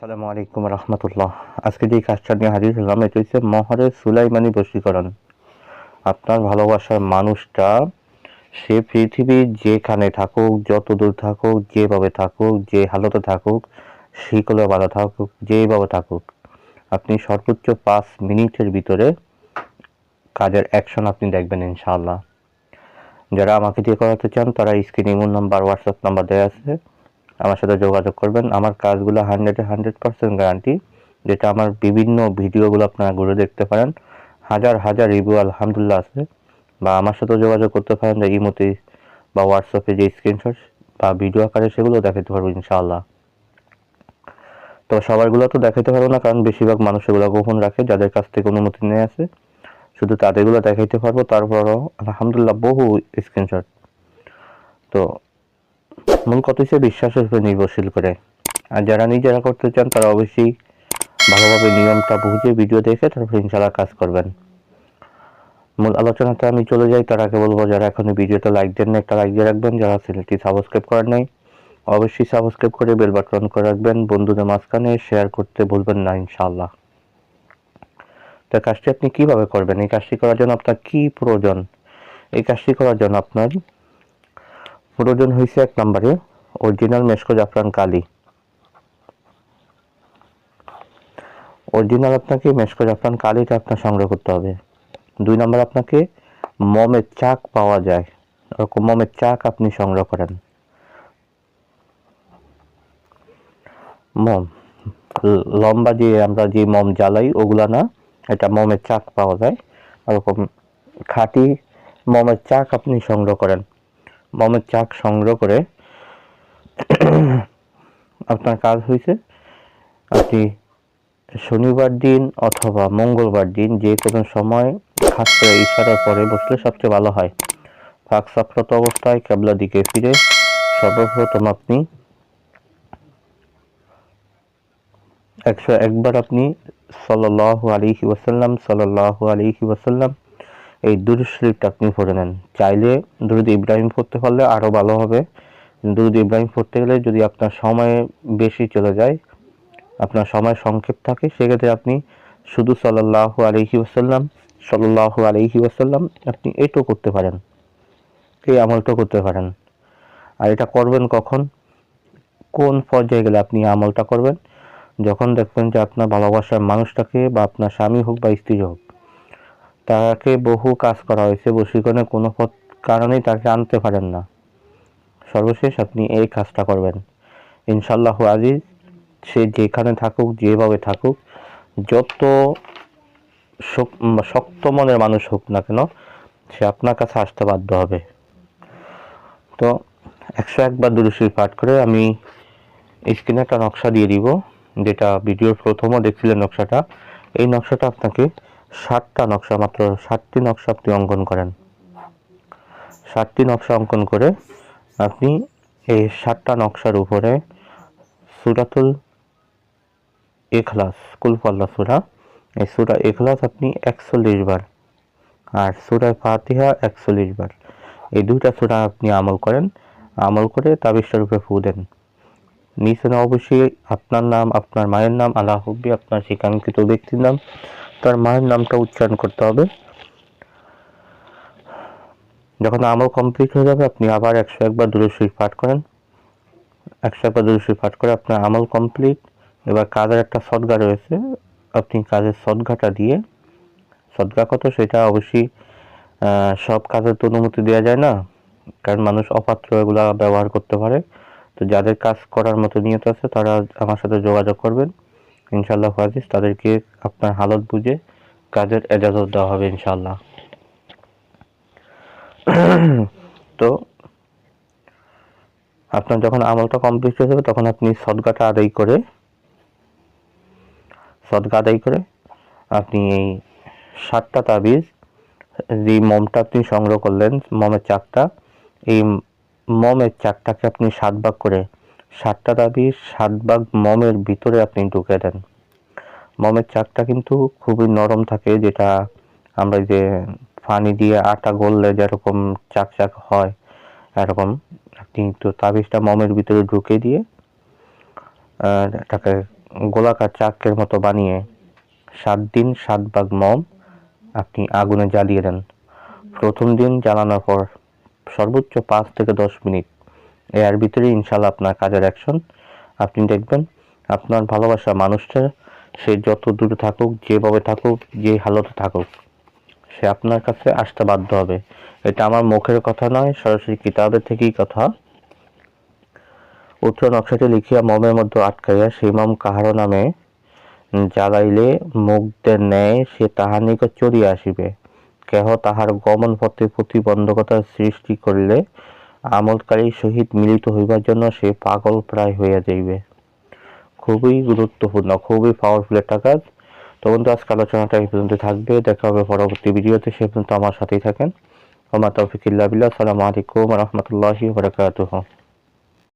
সালামু আলাইকুম রহমতুল্লাহ। আজকে যে কাজটা নিয়ে হাজির হলাম, এটা হচ্ছে মহরের সুলাইমানি বশীকরণ। আপনার ভালোবাসার মানুষটা, সে পৃথিবীর যেখানে থাকুক যত দূর থাকুক, যেভাবে থাকুক, যে হালতে থাকুক, সেগুলো ভালো থাকুক, যেভাবে থাকুক, আপনি সর্বোচ্চ পাঁচ মিনিটের ভিতরে কাজের অ্যাকশন আপনি দেখবেন ইনশাআল্লাহ। যারা আমাকে দিয়ে করাতে চান, তারা স্ক্রিনে ইমোন নাম্বার হোয়াটসঅ্যাপ নাম্বার দেওয়া আছে। আমার সাথে যোগাযোগ করবেন। আমার কাজগুলো হান্ড্রেডে হান্ড্রেড পার্সেন্ট গ্যারান্টি যেটা আমার বিভিন্ন ভিডিওগুলো আপনারা ঘুরে দেখতে পারেন। হাজার হাজার রিভিউ আলহামদুলিল্লাহ আছে। বা আমার সাথে যোগাযোগ করতে পারেন যে ইমোতে বা হোয়াটসঅ্যাপে যে স্ক্রিনশট বা ভিডিও আকারে সেগুলো দেখাতে পারব ইনশাআল্লাহ। তো সবারগুলো তো দেখাতে পারব না, কারণ বেশিরভাগ মানুষ এগুলো গোপন রাখে, যাদের কাছ থেকে অনুমতি নিয়ে আছে। শুধু তাদেরগুলো দেখাইতে পারব, তারপরও আলহামদুলিল্লাহ বহু স্ক্রিনশট তো মূল কথা হচ্ছে বিশ্বাসের উপরে নির্ভরশীল করে। আর যারা নিজেরা করতে চান, তারা অবশ্যই ভালোভাবে নিয়মটা বুঝে ভিডিও দেখে তারপর ইনশাল্লাহ কাজ করবেন। মূল আলোচনাতে আমি চলে যাই, তার আগে বলব যারা এখনও ভিডিওটা লাইক দেন না একটা লাইক দিয়ে রাখবেন। যারা চ্যানেলটি সাবস্ক্রাইব করেন নাই, অবশ্যই সাবস্ক্রাইব করে বেল বাটন করে রাখবেন। বন্ধুদের মাঝখানে শেয়ার করতে ভুলবেন না ইনশাআল্লাহ। তো কাজটি আপনি কীভাবে করবেন? এই কাজটি করার জন্য আপনার কি প্রয়োজন? এই কাজটি করার জন্য আপনার প্রয়োজন হয়েছে এক নম্বরে, অরিজিনাল মেসকো জাফরান কালি। অরিজিনাল আপনাকে মেসকো জাফরান কালিটা আপনার সংগ্রহ করতে হবে। দুই নম্বর আপনাকে মমের চাক পাওয়া যায়। ওরকম মমের চাক আপনি সংগ্রহ করেন। মম, লম্বা যে আমরা যে মম জ্বালাই, ওগুলা না, এটা মমের চাক পাওয়া যায়। ওরকম খাঁটি মমের চাক আপনি সংগ্রহ করেন। মমের চাক সংগ্রহ করে আপনার কাজ হয়েছে। আপনি শনিবার দিন অথবা মঙ্গলবার দিন যে কোনো সময় খাস করে ইশারার পরে বসলে সবচেয়ে ভালো হয়। ফাঁক সক্রত অবস্থায় কেবলা দিকে ফিরে সর্বপ্রথম আপনি একশো একবার আপনি সাল্লাহ আলিহি ওয়াসাল্লাম সাল্লাহ আলিহি ওয়াসাল্লাম এই দুরুদ শরীফটা আপনি পড়ে নেন। চাইলে দুরুদ ইব্রাহিম পড়তে পারলে আরও ভালো হবে। দুরুদ ইব্রাহিম পড়তে গেলে যদি আপনার সময় বেশি চলে যায়, আপনার সময় সংক্ষেপ থাকে, সেক্ষেত্রে আপনি শুধু সাল্লাহ আলহি ওসাল্লাম সাল্লাহ আলহি ওসাল্লাম আপনি এইটাও করতে পারেন। এই আমলটা করতে পারেন। আর এটা করবেন কখন? কোন পর্যায়ে গেলে আপনি আমলটা করবেন? যখন দেখবেন যে আপনার ভালোবাসার মানুষটাকে বা আপনার স্বামী হোক বা স্ত্রী হোক তাকে বহু কাজ করা হয়েছে, বশীকরণে কোনো কারণেই তাকে আনতে পারেন না। সর্বশেষ আপনি এই কাজটা করবেন। ইনশাল্লাহ আজিজ, সে যেখানে থাকুক, যেভাবে থাকুক, যত শক্ত মনের মানুষ হোক না কেন, সে আপনার কাছে আসতে বাধ্য হবে। তো একশো একবার দুরুশির পাঠ করে আমি স্ক্রিনে একটা নকশা দিয়ে দিব, যেটা ভিডিওর প্রথমও দেখছিলেন নকশাটা। এই নকশাটা আপনাকে ষাটটা নকশা, মাত্র ষাটটি নকশা আপনি অঙ্কন করেন। ষাটটি নকশা অঙ্কন করে আপনি এই ষাটটা নকশার উপরে সুরাতুল এখলাস কুলপাল্লা সুরা, এই সুরা এখলাস আপনি একচল্লিশ বার আর সুরায় ফাতিহা একচল্লিশ বার। এই দুইটা সুরা আপনি আমল করেন, আমল করে তাবিজটার উপরে ফু দেন। নিচে অবশ্যই আপনার নাম, আপনার মায়ের নাম, আল্লাহ হব্বি আপনার শিক্ষাঙ্কিত ব্যক্তির নাম তার মায়ের নামটা উচ্চারণ করতে হবে। যখন আমল কমপ্লিট হয়ে যাবে, আপনি আবার একশো একবার দুরুশরীফ পাঠ করেন। একশো একবার দুরুশরীফ পাঠ করে আপনার আমল কমপ্লিট এবার কাজের একটা সদগা রয়েছে। আপনি কাজের সদগাটা দিয়ে, সদগা কত? সেটা অবশ্যই সব কাজের তো অনুমতি দেওয়া যায় না। কারণ মানুষ অপাত্র এগুলা ব্যবহার করতে পারে। তো যাদের কাজ করার মতো নিয়ত আছে, তারা আমার সাথে যোগাযোগ করবেন। ইনশাল্লাহ হাজিজ তাদেরকে আপনার হালত বুঝে কাজের এজাজত দেওয়া হবে ইনশাল্লাহ তো, আপনার যখন আমলটা কমপ্লিট হয়ে যাবে, তখন আপনি সদগাটা আদায় করে সদগা আদায় করে আপনি এই সাতটা তাবিজ, যে মমটা আপনি সংগ্রহ করলেন, মমের চাকটা এই মমের চাকটাকে আপনি সাত ভাগ করে সাতটা তাবিজ সাত ভাগ মমের ভিতরে আপনি ঢুকে দেন। মমের চাকটা কিন্তু খুবই নরম থাকে, যেটা আমরা যে পানি দিয়ে আটা গললে যেরকম চাক চাক হয়, এরকম। আপনি তো তাবিজটা মমের ভিতরে ঢুকে দিয়ে এটাকে গোলাকার চাকের মতো বানিয়ে সাত দিন সাত ভাগ মম আপনি আগুনে জ্বালিয়ে দেন। প্রথম দিন জ্বালানোর পর সর্বোচ্চ পাঁচ থেকে দশ মিনিট এর ভিতরেই ইনশাল্লাহ আপনার কাজের অ্যাকশন আপনি দেখবেন আপনার ভালোবাসা মানুষটা, সে যত দূরে থাকুক, যেভাবে থাকুক, যে হালতে থাকুক, সে আপনার কাছে আসতে বাধ্য হবে। এটা আমার মুখের কথা নয়, সরাসরি কিতাবের থেকেই কথা। উচ্চ নকশাটি লিখিয়া মমের মধ্যে আটকাইয়া সেই মম কাহারো নামে জ্বালাইলে মুগ্ধের ন্যায় সে তাহার নিকট চলিয়া আসিবে। কেহ তাহার গমন পথে প্রতিবন্ধকতার সৃষ্টি করিলে আমলকারীর সহিত মিলিত হইবার জন্য সে পাগল প্রায় হইয়া যাইবে। খুবই গুরুত্বপূর্ণ, খুবই পাওয়ারফুল একটা কাজ। তো বন্ধু আজকে আলোচনাটা এই পর্যন্ত থাকবে। দেখা হবে পরবর্তী ভিডিওতে, সে পর্যন্ত আমার সাথেই থাকেন। আমার তফিকিল্লা বিল্লা আসসালামু আলাইকুম রহমতুল্লাহি বারাকাতুহু।